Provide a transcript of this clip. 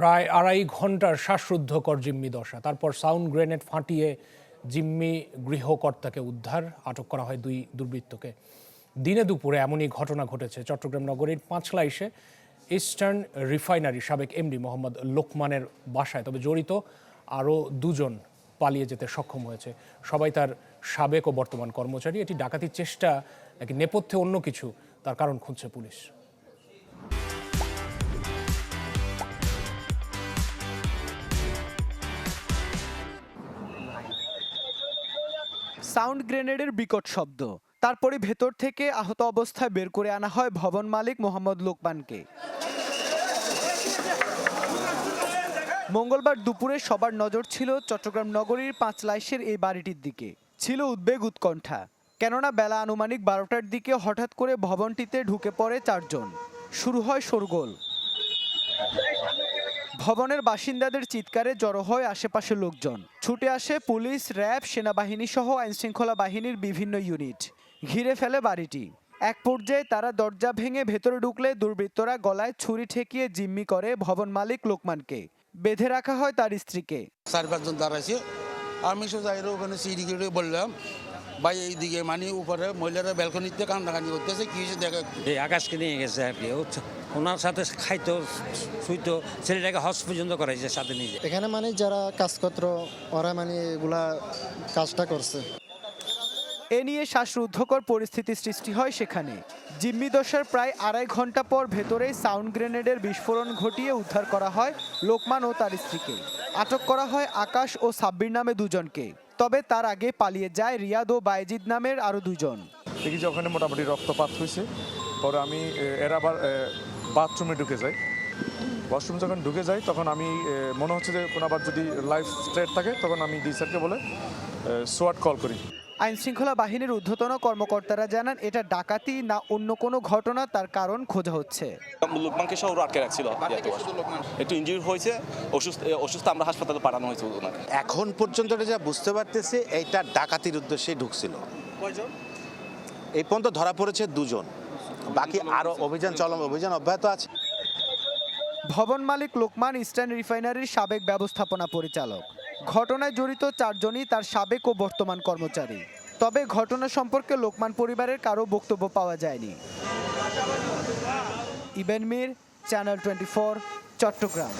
প্রায় আড়াই ঘণ্টার শ্বাসরুদ্ধকর জিম্মি দশা। তারপর সাউন্ড গ্রেনেড ফাটিয়ে জিম্মি গৃহকর্তাকে উদ্ধার, আটক করা হয় দুই দুর্বৃত্তকে। দিনে দুপুরে এমনই ঘটনা ঘটেছে। চট্টগ্রাম নগরীর পাঁচলাইশে ইস্টার্ন রিফাইনারি সাবেক এমডি মোহাম্মদ লোকমানের বাসায়, তবে জড়িত আরও দুজন পালিয়ে যেতে সক্ষম হয়েছে। সবাই তার সাবেক ও বর্তমান কর্মচারী। এটি ডাকাতির চেষ্টা, নাকি নেপথ্যে অন্য কিছু, তার কারণ খুঁজছে পুলিশ। সাউন্ড গ্রেনেডের বিকট শব্দ। তারপরে ভেতর থেকে আহত অবস্থায় বের করে আনা হয় ভবন মালিক মোহাম্মদ লোকমানকে। মঙ্গলবার দুপুরে সবার নজর ছিল চট্টগ্রাম নগরীর পাঁচলাইশের এই বাড়িটির দিকে। ছিল উদ্বেগ উৎকণ্ঠা। কেননা বেলা আনুমানিক বারোটার দিকে হঠাৎ করে ভবনটিতে ঢুকে পড়ে চারজন। শুরু হয় শোরগোল। ভবনের বাসিন্দাদের চিৎকারে জড়ো হয় আশেপাশের লোকজন। ছুটে আসে পুলিশ, র্যাব সেনাবাহিনী সহ আইনশৃঙ্খলা বাহিনীর বিভিন্ন ইউনিট। ঘিরে ফেলে বাড়িটি। এক পর্যায়ে তারা দরজা ভেঙে ভেতরে ঢুকলে দুর্বৃত্তরা গলায় ছুরি ঠেকিয়ে জিম্মি করে ভবন মালিক লোকমানকে। বেঁধে রাখা হয় তার স্ত্রীকে। চার পাঁচজন দাঁড়াইছে। আমি সোজা ওখানে সিঁড়ি বললাম ভাই এইদিকে মানে উপরে মহিলারা ব্যালকনিতে কান্দাকানি করতেছে কি হয়েছে দেখা এই আকাশকে নিয়ে গেছে আর কি ও ওনার সাথে খাইতো শুইতো ছেলেটাকে হজ পর্যন্ত করাইছে সাথে নিয়ে যায়। এখানে মানে যারা কাজপত্র ওরা মানে এগুলা কাজটা করছে। এ নিয়ে শ্বাসরুদ্ধকর পরিস্থিতি সৃষ্টি হয় সেখানে। জিম্মি দশার প্রায় আড়াই ঘণ্টা পর ভেতরেই সাউন্ড গ্রেনেডের বিস্ফোরণ ঘটিয়ে উদ্ধার করা হয় লোকমান ও তার স্ত্রীকে। আটক করা হয় আকাশ ও সাব্বির নামে দুজনকে। তবে তার আগে পালিয়ে যায় রিয়াদ ও বায়েজিদ নামের আরও দুজন দেখি যে ওখানে মোটামুটি রক্তপাত হয়েছে। পরে আমি এর আবার বাথরুমে ঢুকে যাই ওয়াশরুম যখন ঢুকে যাই তখন আমি মনে হচ্ছে যে কোনো আবার যদি লাইফ স্ট্রেট থাকে, তখন আমি ডি স্যারকে বলে সোয়াট কল করি। আইন শৃঙ্খলা বাহিনীর ঊর্ধ্বতন কর্মকর্তারা জানান এটা ডাকাতি না অন্য কোনো ঘটনা তার কারণ খোঁজা হচ্ছে। লোকমানকে সহ আটকে রাখছিল। একটু ইঞ্জুরি হয়েছে অসুস্থ অসুস্থ আমরা হাসপাতালে পাঠানো হয়েছে এখন পর্যন্ত যা বুঝতে পারতেছি এইটা ডাকাতির উদ্দেশ্যে ঢুকছিল। এই পর্যন্ত ধরা পড়েছে দুজন। বাকি আরও অভিযান চলম অভিযান অব্যাহত আছে। ভবন মালিক লোকমান ইস্টার্ন রিফাইনারির সাবেক ব্যবস্থাপনা পরিচালক। ঘটনায় জড়িত চারজনই তার সাবেক ও বর্তমান কর্মচারী। তবে ঘটনা সম্পর্কে লোকমান পরিবারের কারও বক্তব্য পাওয়া যায়নি। ইবেন মির চ্যানেল টোয়েন্টি চট্টগ্রাম।